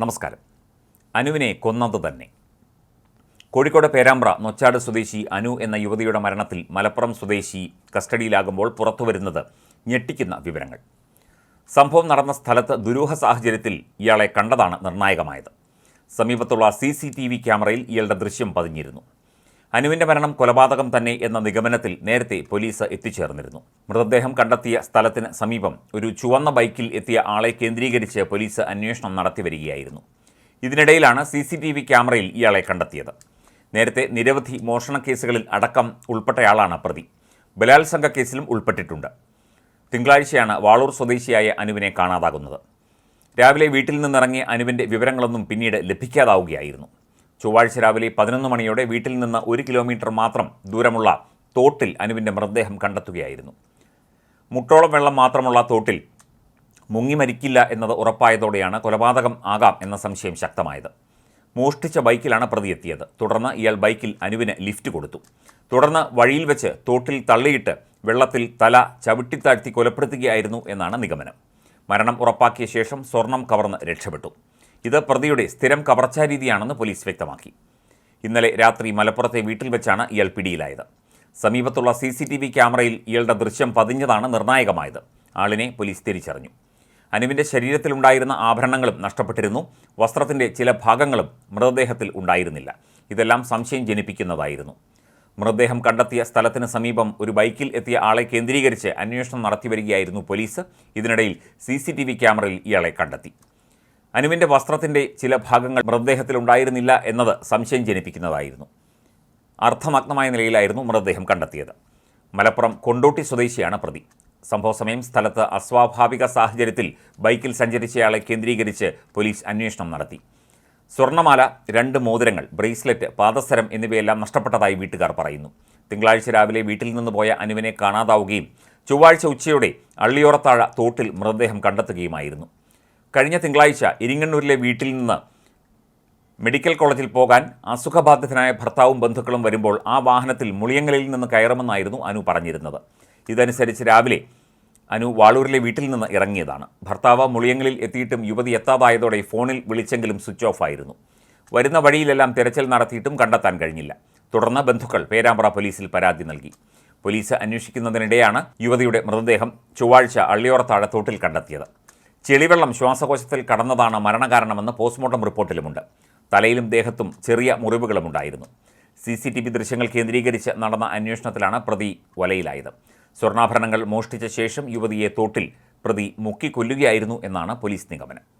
നമസ്കാരം. അനുവിനെ കൊന്നത് തന്നെ. കോഴിക്കോട് പേരാമ്പ്ര നൊച്ചാട് സ്വദേശി അനു എന്ന യുവതിയുടെ മരണത്തിൽ മലപ്പുറം സ്വദേശി കസ്റ്റഡിയിലാകുമ്പോൾ പുറത്തുവരുന്നത് ഞെട്ടിക്കുന്ന വിവരങ്ങൾ. സംഭവം നടന്ന സ്ഥലത്ത് ദുരൂഹ സാഹചര്യത്തിൽ ഇയാളെ കണ്ടതാണ് നിർണായകമായത്. സമീപത്തുള്ള സി ക്യാമറയിൽ ഇയാളുടെ ദൃശ്യം പതിഞ്ഞിരുന്നു. അനുവിന്റെ മരണം കൊലപാതകം തന്നെ എന്ന നിഗമനത്തിൽ നേരത്തെ പോലീസ് എത്തിച്ചേർന്നിരുന്നു. മൃതദേഹം കണ്ടെത്തിയ സ്ഥലത്തിന് സമീപം ഒരു ചുവന്ന ബൈക്കിൽ എത്തിയ ആളെ കേന്ദ്രീകരിച്ച് പോലീസ് അന്വേഷണം നടത്തിവരികയായിരുന്നു ഇതിനിടയിലാണ് സി സി ടി വി ക്യാമറയിൽ ഇയാളെ കണ്ടെത്തിയത്. നേരത്തെ നിരവധി മോഷണ കേസുകളിൽ അടക്കം ഉൾപ്പെട്ടയാളാണ് പ്രതി. ബലാത്സംഗ കേസിലും ഉൾപ്പെട്ടിട്ടുണ്ട്. തിങ്കളാഴ്ചയാണ് വാളൂർ സ്വദേശിയായ അനുവിനെ കാണാതാകുന്നത്. രാവിലെ വീട്ടിൽ നിന്നിറങ്ങിയ അനുവിന്റെ വിവരങ്ങളൊന്നും പിന്നീട് ലഭിക്കാതാവുകയായിരുന്നു. ചൊവ്വാഴ്ച രാവിലെ പതിനൊന്ന് മണിയോടെ വീട്ടിൽ നിന്ന് ഒരു കിലോമീറ്റർ മാത്രം ദൂരമുള്ള തോട്ടിൽ അനുവിന്റെ മൃതദേഹം കണ്ടെത്തുകയായിരുന്നു. മുട്ടോളം വെള്ളം മാത്രമുള്ള തോട്ടിൽ മുങ്ങി മരിക്കില്ല എന്നത് ഉറപ്പായതോടെയാണ് കൊലപാതകം ആകാം എന്ന സംശയം ശക്തമായത്. മോഷ്ടിച്ച ബൈക്കിലാണ് പ്രതിയെത്തിയത്. തുടർന്ന് ഇയാൾ ബൈക്കിൽ അനുവിന് ലിഫ്റ്റ് കൊടുത്തു. തുടർന്ന് വഴിയിൽ വെച്ച് തോട്ടിൽ തള്ളിയിട്ട് വെള്ളത്തിൽ തല ചവിട്ടിത്താഴ്ത്തി കൊലപ്പെടുത്തുകയായിരുന്നു എന്നാണ് നിഗമനം. മരണം ഉറപ്പാക്കിയ ശേഷം സ്വർണം കവർന്ന് രക്ഷപ്പെട്ടു. ഇത് പ്രതിയുടെ സ്ഥിരം കവർച്ചാ രീതിയാണെന്ന് പോലീസ് വ്യക്തമാക്കി. ഇന്നലെ രാത്രി മലപ്പുറത്തെ വീട്ടിൽ വെച്ചാണ് ഇയാൾ പിടിയിലായത്. സമീപത്തുള്ള സി സി ടി വി ക്യാമറയിൽ ഇയാളുടെ ദൃശ്യം പതിഞ്ഞതാണ് നിർണായകമായത്. ആളിനെ പോലീസ് തിരിച്ചറിഞ്ഞു. അനുവിന്റെ ശരീരത്തിലുണ്ടായിരുന്ന ആഭരണങ്ങളും നഷ്ടപ്പെട്ടിരുന്നു. വസ്ത്രത്തിന്റെ ചില ഭാഗങ്ങളും മൃതദേഹത്തിൽ ഉണ്ടായിരുന്നില്ല. ഇതെല്ലാം സംശയം ജനിപ്പിക്കുന്നതായിരുന്നു. മൃതദേഹം കണ്ടെത്തിയ സ്ഥലത്തിന് സമീപം ഒരു ബൈക്കിൽ എത്തിയ ആളെ കേന്ദ്രീകരിച്ച് അന്വേഷണം നടത്തിവരികയായിരുന്നു പോലീസ്. ഇതിനിടയിൽ സി ക്യാമറയിൽ ഇയാളെ കണ്ടെത്തി. അനുവിന്റെ വസ്ത്രത്തിന്റെ ചില ഭാഗങ്ങൾ മൃതദേഹത്തിൽ ഉണ്ടായിരുന്നില്ല എന്നത് സംശയം ജനിപ്പിക്കുന്നതായിരുന്നു. അർത്ഥമഗ്നമായ നിലയിലായിരുന്നു മൃതദേഹം കണ്ടെത്തിയത്. മലപ്പുറം കൊണ്ടോട്ടി സ്വദേശിയാണ് പ്രതി. സംഭവ സമയം സ്ഥലത്ത് അസ്വാഭാവിക സാഹചര്യത്തിൽ ബൈക്കിൽ സഞ്ചരിച്ചയാളെ കേന്ദ്രീകരിച്ച് പോലീസ് അന്വേഷണം നടത്തി. സ്വർണമാല രണ്ട് മോതിരങ്ങൾ ബ്രേസ്ലെറ്റ് പാദസരം എന്നിവയെല്ലാം നഷ്ടപ്പെട്ടതായി വീട്ടുകാർ പറയുന്നു. തിങ്കളാഴ്ച രാവിലെ വീട്ടിൽ നിന്ന് പോയ അനുവിനെ കാണാതാവുകയും ചൊവ്വാഴ്ച ഉച്ചയോടെ അള്ളിയോറത്താഴ തോട്ടിൽ മൃതദേഹം കണ്ടെത്തുകയുമായിരുന്നു. കഴിഞ്ഞ തിങ്കളാഴ്ച ഇരിങ്ങണ്ണൂരിലെ വീട്ടിൽ നിന്ന് മെഡിക്കൽ കോളേജിൽ പോകാൻ അസുഖബാധിതനായ ഭർത്താവും ബന്ധുക്കളും വരുമ്പോൾ ആ വാഹനത്തിൽ മുളിയങ്ങലിൽ നിന്ന് കയറുമെന്നായിരുന്നു അനു പറഞ്ഞിരുന്നത്. ഇതനുസരിച്ച് രാവിലെ അനു വാളൂരിലെ വീട്ടിൽ നിന്ന് ഇറങ്ങിയതാണ്. ഭർത്താവ് മുളിയങ്ങളിൽ എത്തിയിട്ടും യുവതി എത്താതായതോടെ ഫോണിൽ വിളിച്ചെങ്കിലും സ്വിച്ച് ഓഫ് ആയിരുന്നു. വരുന്ന വഴിയിലെല്ലാം തിരച്ചിൽ നടത്തിയിട്ടും കണ്ടെത്താൻ കഴിഞ്ഞില്ല. തുടർന്ന് ബന്ധുക്കൾ പേരാമ്പ്ര പോലീസിൽ പരാതി നൽകി. പോലീസ് അന്വേഷിക്കുന്നതിനിടെയാണ് യുവതിയുടെ മൃതദേഹം ചൊവ്വാഴ്ച അള്ളിയോറത്താഴ തോട്ടിൽ കണ്ടെത്തിയത്. ചെളിവെള്ളം ശ്വാസകോശത്തിൽ കടന്നതാണ് മരണകാരണമെന്ന് പോസ്റ്റ്മോർട്ടം റിപ്പോർട്ടിലുമുണ്ട്. തലയിലും ദേഹത്തും ചെറിയ മുറിവുകളുമുണ്ടായിരുന്നു. സി സി ടി വി ദൃശ്യങ്ങൾ കേന്ദ്രീകരിച്ച് നടന്ന അന്വേഷണത്തിലാണ് പ്രതി വലയിലായത്. സ്വർണാഭരണങ്ങൾ മോഷ്ടിച്ച ശേഷം യുവതിയെ തോട്ടിൽ പ്രതി മുക്കിക്കൊല്ലുകയായിരുന്നു എന്നാണ് പോലീസ് നിഗമനം.